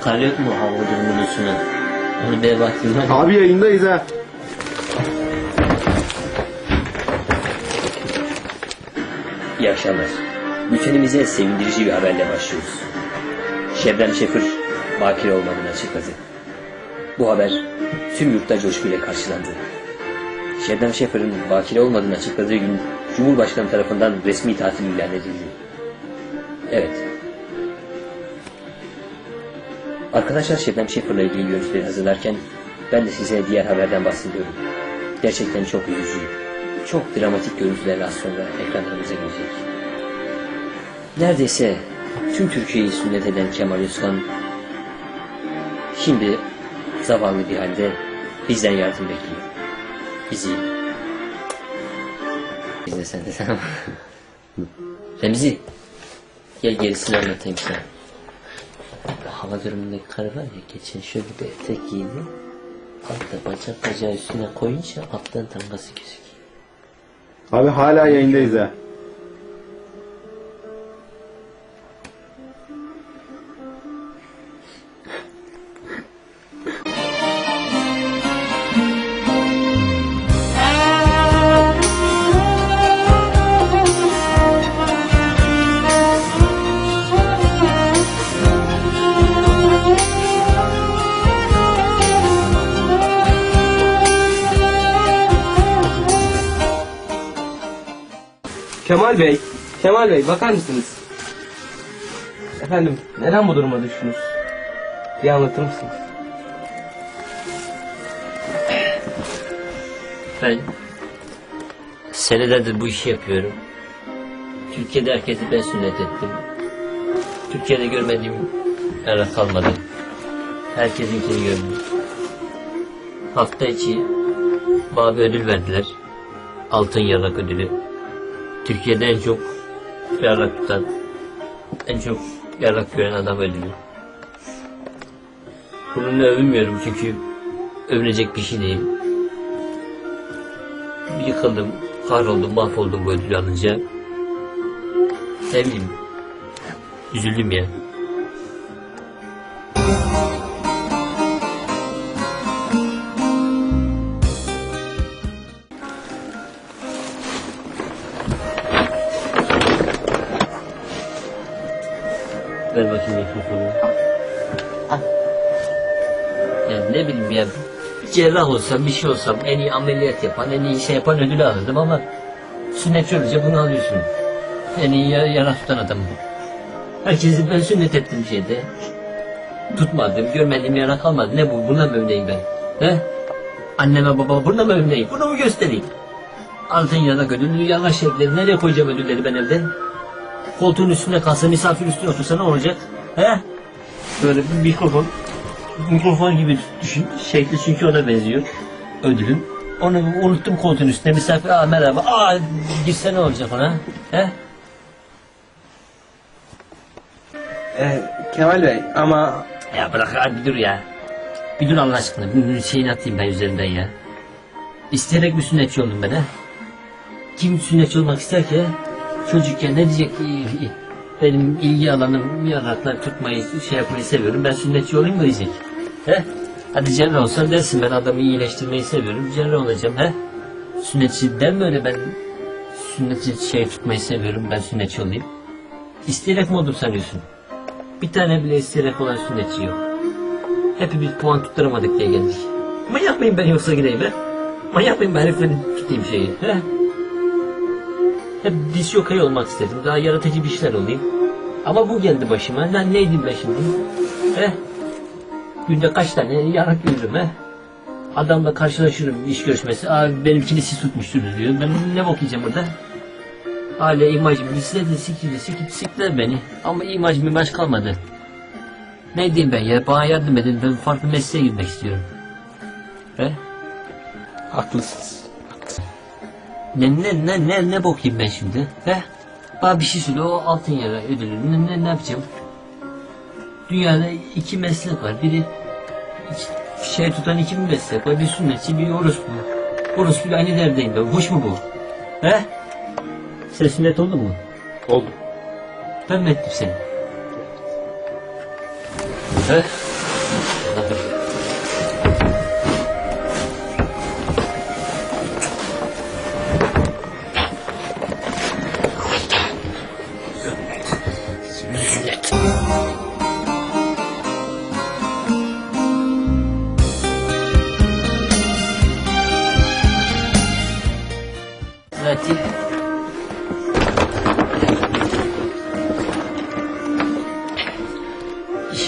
kar yok mu hava durumunun üstüne? Onu bir bakayım. hadi. Abi yayındayız ha. İyi akşamlar. Bültenimize sevindirici bir haberle başlıyoruz. Şebnem Şefir bakire olmadığını açıkladı. Bu haber tüm yurtta coşkuyla karşılandı. Şebnem Şefir'in bakire olmadığını açıkladığı gün Cumhurbaşkanı tarafından resmi tatil ilan edildi. Evet. Arkadaşlar Şebnem Şefir'le ilgili görüntüleri hazırlarken ben de size diğer haberden bahsediyorum. Gerçekten çok üzücü, çok dramatik görüntüler az sonra ekranlarımıza gelecek. Neredeyse tüm Türkiye'yi sünnet eden Kemal Özkan şimdi zavallı bir halde bizden yardım bekliyor. Bizi izle sen de tamam. Remzi gel gerisini anlatayım sana. Hava durumundaki karı var ya geçen şöyle bir etek giydi. Altta bacak bacağı üstüne koyunca alttan tangası gözüküyor. Abi hala yayındayız ha. Kemal Bey, Kemal Bey bakar mısınız? Efendim, neden bu duruma düştünüz? Bir anlatır mısınız? Ben senelerdir bu işi yapıyorum. Türkiye'de herkesi ben sünnet ettim. Türkiye'de görmediğim yer kalmadı. Herkesinkini gördüm. Hafta içi bana bir ödül verdiler. Altın Yarak ödülü. Türkiye'de en çok yarak tutan, en çok yarak gören adam ödülü. Bununla övünmüyorum çünkü övünecek bir şey değil yıkıldım, kahroldum, mahvoldum bu ödülü alınca. Ne bileyim, üzüldüm ya. Ver bakayım mikrofonu. Ya ne bileyim ya cerrah olsam bir şey olsam en iyi ameliyat yapan en iyi şey yapan ödülü alırdım ama sünnetçi olunca bunu alıyorsun. En iyi ya- yara tutan adam bu. Herkesi ben sünnet ettim şeyde. Tutmadım, görmediğim yara kalmadı. Ne bu? Buna mı övüneyim ben? He? Anneme babama buna mı övüneyim? Bunu mu göstereyim? Altın yanak ödülü, yanak şekleri. Nereye koyacağım ödülleri ben evde? Koltuğun üstüne kalsa, misafir üstüne otursa ne olacak? He? Böyle bir mikrofon mikrofon gibi düşün. Şekli çünkü ona benziyor. Ödülüm. Onu unuttum koltuğun üstüne. Misafir aa merhaba. Aa girse ne olacak ona? He? Ee, Kemal Bey ama Ya bırak hadi dur ya. Bir dur Allah aşkına. Bir şeyini atayım ben üzerinden ya. İsteyerek bir sünnetçi oldum ben ha. Kim sünnetçi olmak ister ki? Çocukken ne diyecek ki? Benim ilgi alanım yaraklar tutmayı şey yapmayı seviyorum. Ben sünnetçi olayım mı diyecek? He? Hadi cerrah olsan dersin ben adamı iyileştirmeyi seviyorum. Cerrah olacağım he? Sünnetçi der mi öyle ben sünnetçi şey tutmayı seviyorum. Ben sünnetçi olayım. İsteyerek mi oldum sanıyorsun? Bir tane bile isteyerek olan sünnetçi yok. Hepimiz puan tutturamadık diye geldik. Manyak mıyım ben yoksa gideyim he? Manyak mıyım ben heriflerin tutayım şeyi he? Hep diş yokayı olmak istedim. Daha yaratıcı bir şeyler olayım. Ama bu geldi başıma. Lan neydim ben şimdi? He? Günde kaç tane yarak yürürüm he? Adamla karşılaşırım iş görüşmesi. Abi benimkini siz tutmuşsunuz diyor. Ben ne bok yiyeceğim burada? Hala imajım lisledi sikildi sikildi siktiler beni. Ama imaj imaj kalmadı. Ne diyeyim ben ya? Bana yardım edin. Ben farklı mesleğe girmek istiyorum. He? haklısınız. Ne ne ne ne ne bok yiyeyim ben şimdi? He? Bana bir şey söyle o altın yara ödülü ne, ne, ne yapacağım? Dünyada iki meslek var. Biri iki- şey tutan iki meslek var. Bir sünnetçi bir orospu. Orospu aynı derdeyim ben. Hoş mu bu? He? Sen sünnet oldun mu? Oldu. Ben mi ettim seni? He?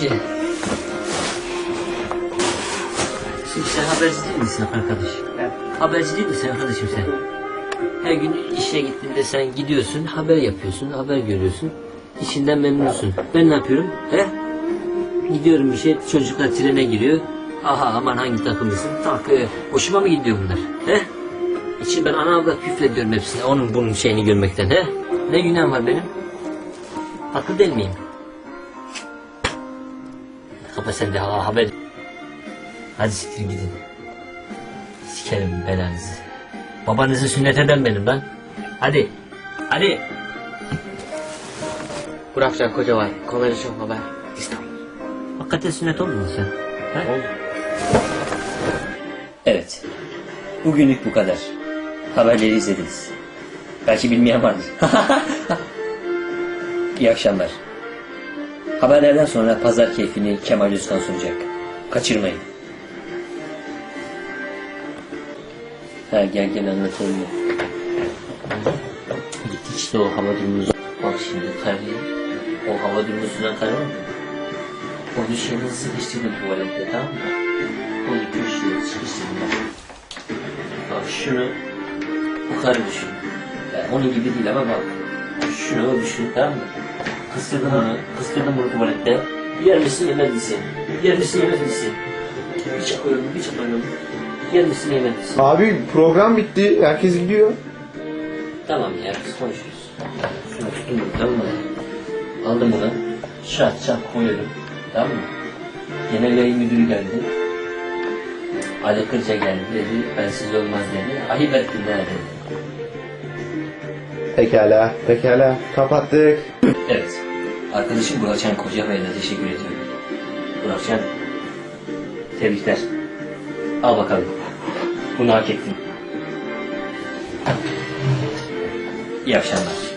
Şey. Şimdi sen haberci değil misin arkadaş? Haberci değil misin arkadaşım sen? Her gün işe gittiğinde sen gidiyorsun, haber yapıyorsun, haber görüyorsun. İşinden memnunsun. Ben ne yapıyorum? He? Gidiyorum bir şey, çocuklar trene giriyor. Aha aman hangi takımlısın? Tak, e, hoşuma mı gidiyor bunlar? He? İçin ben ana avrat küfrediyorum hepsine. Onun bunun şeyini görmekten. He? Ne günahım var benim? Haklı değil miyim? Kapa sen de ha, haber. Hadi siktir gidin. Sikerim belanızı. Babanızı sünnet eden benim lan. Hadi. Hadi. Burakcan Kocabay, Konarışım Haber, İstanbul. Hakikaten sünnet olmadın mı sen? Ha? Evet. Bugünlük bu kadar. Haberleri izlediniz. Belki bilmeyen vardır. İyi akşamlar. Haberlerden sonra pazar keyfini Kemal Özkan sunacak. Kaçırmayın. Ha gel gel anlatalım ya. Gittik işte o hava durumunu. Bak şimdi karıyı. O hava durumunu sunan karı mı? Onu şeyini sıkıştırdım tuvalette tamam mı? Onu köşeye sıkıştırdım bak. Bak şunu bu karı düşün. Yani onun gibi değil ama bak. Şunu düşün tamam mı? Kıstırdım onu. Kıstırdım bunu tuvalette. Yer misin yemez misin? Yer misin yemez misin? Bir çakıyorum bir çakıyorum. Yer misin yemez misin? Abi program bitti. Herkes gidiyor. Tamam ya biz konuşuruz. Şunu tuttum bunu tamam mı? Aldım bunu. Şart şart koyuyorum. Tamam mı? Genel yayın müdürü geldi. Ali Kırca geldi dedi. Bensiz olmaz dedi. Ayıp ettin dedi. Pekala. Pekala. Kapattık. Arkadaşım Burakcan Kocabey'e de teşekkür ediyorum. Burakcan. Tebrikler. Al bakalım. Bunu hak ettin. İyi akşamlar.